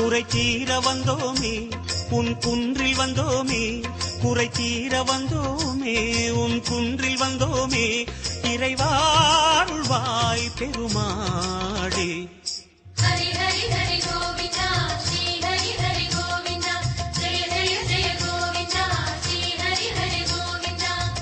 குறை தீர வந்தோமே உன் குன்றில் வந்தோமே குறை தீர வந்தோமே உன் குன்றில் வந்தோமே இறைவாழ்வாய் பெருமாடே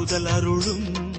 ஆறுதல் அருளும்